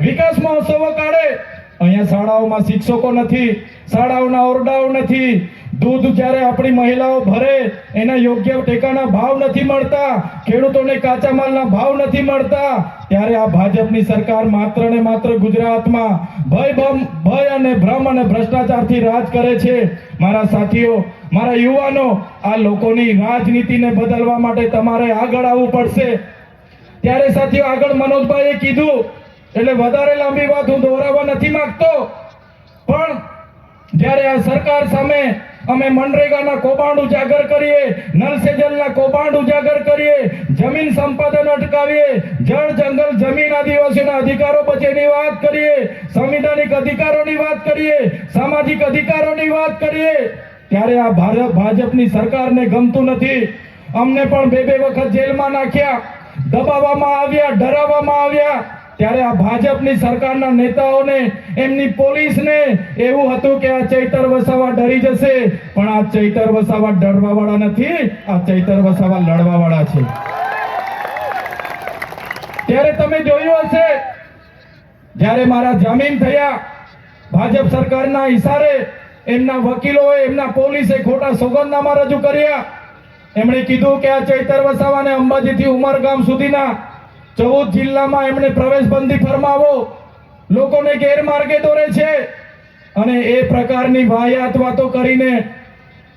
વિકાસ મહોત્સવો કાઢે. અહીંયા શાળાઓમાં શિક્ષકો નથી, શાળાઓના ઓરડાઓ નથી. દૂધ જ્યારે આપણી મહિલાઓ ભરે, એના યોગ્ય ટેકાના ભાવ નથી મળતા, ખેડૂતોને કાચા માલના ભાવ નથી મળતા. ત્યારે આ ભાજપની સરકાર માત્ર ને માત્ર ગુજરાતમાં ભય ભમ, ભય અને ભ્રમ અને ભ્રષ્ટાચારથી રાજ કરે છે. મારા સાથીઓ, મારા યુવાનો, આ લોકોની રાજનીતિને બદલવા માટે તમારે આગળ આવવું પડશે. ત્યારે સાથીઓ, આગળ મનોજભાઈએ કીધું એટલે વધારે લાંબી વાત હું દોહરાવવા નથી માંગતો. પણ જ્યારે આ સરકાર સામે અમે મનરેગાના કૌભાંડ ઉજાગર કરીએ, નલ સે જલના કૌભાંડ ઉજાગર કરીએ, જમીન સંપાદન અટકાવીએ, જળ, જંગલ, જમીન આદિવાસીઓના અધિકારો બચેની વાત કરીએ, સંવિધાનિક અધિકારોની વાત કરીએ, સામાજિક અધિકારોની વાત કરીએ, ત્યારે આ ભારત ભાજપની સરકારને ગમતું નથી. અમને પણ બે બે વખત જેલમાં નાખ્યા, દબાવવામાં આવ્યા, ડરાવવામાં આવ્યા. ત્યારે આ ભાજપની સરકારના નેતાઓને, એમની પોલીસને એવું હતું કે આ ચૈતર વસાવા ડરી જશે. પણ આ ચૈતર વસાવા ડરવા વાળા નથી, આ ચૈતર વસાવા લડવા વાળા છે. ત્યારે તમે જોયું હશે, જ્યારે મારા જામીન થયા, ભાજપ સરકારના ઈશારે એમના વકીલોએ એમના પોલીસે ખોટા સોગંદનામા રજૂ કર્યા. એમણે કીધું કે આ ચૈતર વસાવાને અંબાજીથી ઉમરગામ સુધીના ચૌદ જિલ્લામાં એમણે પ્રવેશબંધી ફરમાવો. લોકોને ગેરમાર્ગે દોરે છે. અને એ પ્રકારની વાહિયાત વાતો કરીને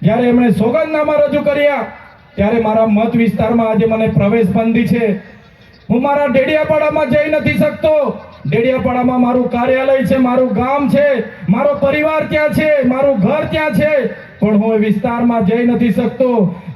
જ્યારે એમણે સોગંદનામા રજૂ કર્યા, ત્યારે મારા મત વિસ્તારમાં આજે મને પ્રવેશબંધી છે. હું મારા ડેડિયાપાડામાં જઈ નથી શકતો. ડેડિયાપાડામાં મારું કાર્યાલય છે, મારું ગામ છે, મારો પરિવાર ત્યાં છે, મારું ઘર ત્યાં છે. પણ હું એ વિસ્તારમાં જઈ નથી શકતો.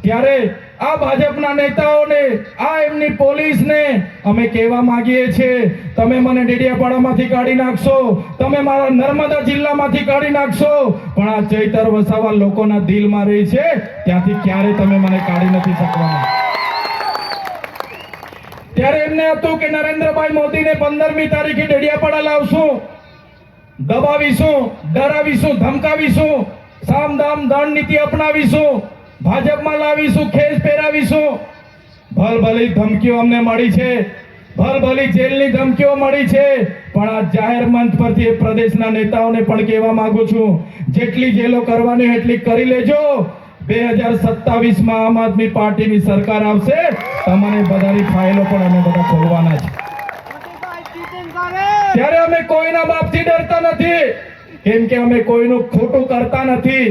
ત્યારે આ ભાજપના નેતાઓને, આ એમની પોલીસને અમે કહેવા માંગીએ છીએ, તમે મને ડેડિયાપાડામાંથી કાઢી નાખશો, તમે મારા નર્મદા જિલ્લામાંથી કાઢી નાખશો. પણ આ ચૈતર વસાવા લોકોના દિલમાં રહી છે, ત્યાંથી ક્યારે તમે મને કાઢી નથી શકવાના? ત્યારે એમને હતું કે, નરેન્દ્રભાઈ મોદીને પંદરમી તારીખે ડેડિયાપાડા લાવશું, દબાવીશું, ડરાવીશું, ધમકાવીશું સામ દામ દંડ નીતિ અપનાવીશું. ભાજપમાં લાવીશું ખેસ પહેરાવીશું. ભલભલી ધમકીઓ અમને મળી છે. ભલભલી જેલની ધમકીઓ મળી છે. પણ આ જાહેર મંચ પરથી એ પ્રદેશના નેતાઓને પણ કહેવા માંગુ છું જેટલી જેલો કરવાની એટલી કરી લેજો. બે હજાર સત્તાવીસમાં આમ આદમી પાર્ટીની સરકાર આવશે તમારે બધાની ફાઇલો પણ અમે બધા ખોલવાના છે. ત્યારે અમે કોઈના બાપથી ડરતા નથી. કેમ કે અમે કોઈનું ખોટું કરતા નથી.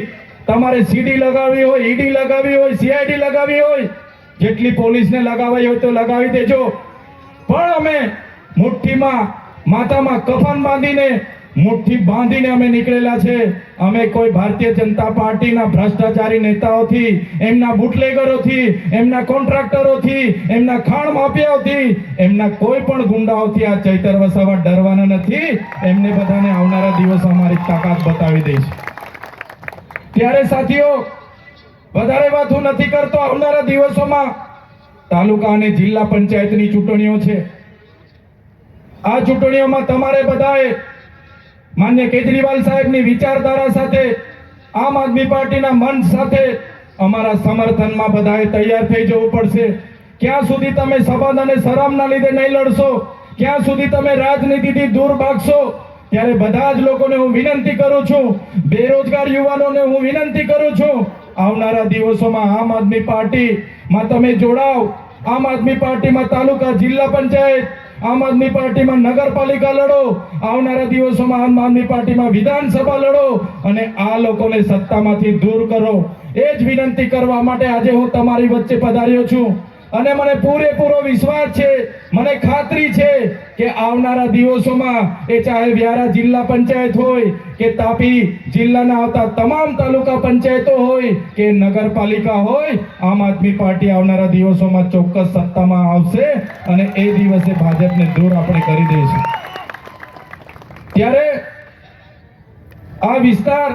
તમારે સીડી લગાવવી હોય ઈડી લગાવવી હોય સીઆઈડી લગાવી હોય, જેટલી પોલીસને લગાવી હોય તો લગાવી દેજો. પણ અમે મુઠ્ઠીમાં, માથામાં કફન બાંધીને મુઠ્ઠી બાંધીને અમે નીકળેલા છે. અમે કોઈ ભારતીય જનતા પાર્ટીના ભ્રષ્ટાચારી નેતાઓથી, એમના બુટલેગરોથી, એમના કોન્ટ્રાક્ટરોથી, એમના ખાણ માફિયાઓથી, એમના કોઈ પણ ગુંડાઓથી આ ચૈતર વસાવા ડરવાના નથી. એમને બધાને આવનારા દિવસો અમારી તાકાત બતાવી દઈશ. ત્યારે સાથીઓ, વધારે વાત હું નથી કરતો. આવનારા દિવસોમાં તાલુકા અને જિલ્લા પંચાયતની ચૂંટણીઓ છે. આ ચૂંટણીઓમાં તમારે બધાએ માન્ય કેજરીવાલ સાહેબની વિચારધારા સાથે આમ આદમી પાર્ટીના મન સાથે અમારા સમર્થનમાં બધાએ તૈયાર થઈ જવું પડશે. ક્યાં સુધી તમે સંબંધ અને શરમના લીધે નહીં લડશો, ક્યાં સુધી તમે રાજનીતિથી દૂર ભાગશો, ત્યારે બધા જ લોકોને હું વિનંતી કરું છું, બેરોજગાર યુવાનોને હું વિનંતી કરું છું, આવનારા દિવસોમાં આમ આદમી પાર્ટીમાં તમે જોડાવ આમ આદમી પાર્ટીમાં તાલુકા જિલ્લા પંચાયત આમ આદમી પાર્ટીમાં નગરપાલિકા લડો. આવનારા દિવસોમાં આમ આદમી પાર્ટીમાં વિધાનસભા લડો અને આ લોકોને સત્તામાંથી દૂર કરો. એ જ વિનંતી કરવા માટે આજે હું તમારી વચ્ચે પધાર્યો છું. અને મને પૂરેપૂરો વિશ્વાસ છે, મને ખાતરી છે કે આવનારા દિવસોમાં એ ચાહે વ્યારા જિલ્લા પંચાયત હોય, કે તાપી જિલ્લાના આવતા તમામ તાલુકા પંચાયતો હોય, કે નગરપાલિકા હોય, આમ આદમી પાર્ટી આવનારા દિવસોમાં ચોક્કસ સત્તામાં આવશે અને એ દિવસે ભાજપને દૂર આપણે કરી દઈશું. ત્યારે આ વિસ્તાર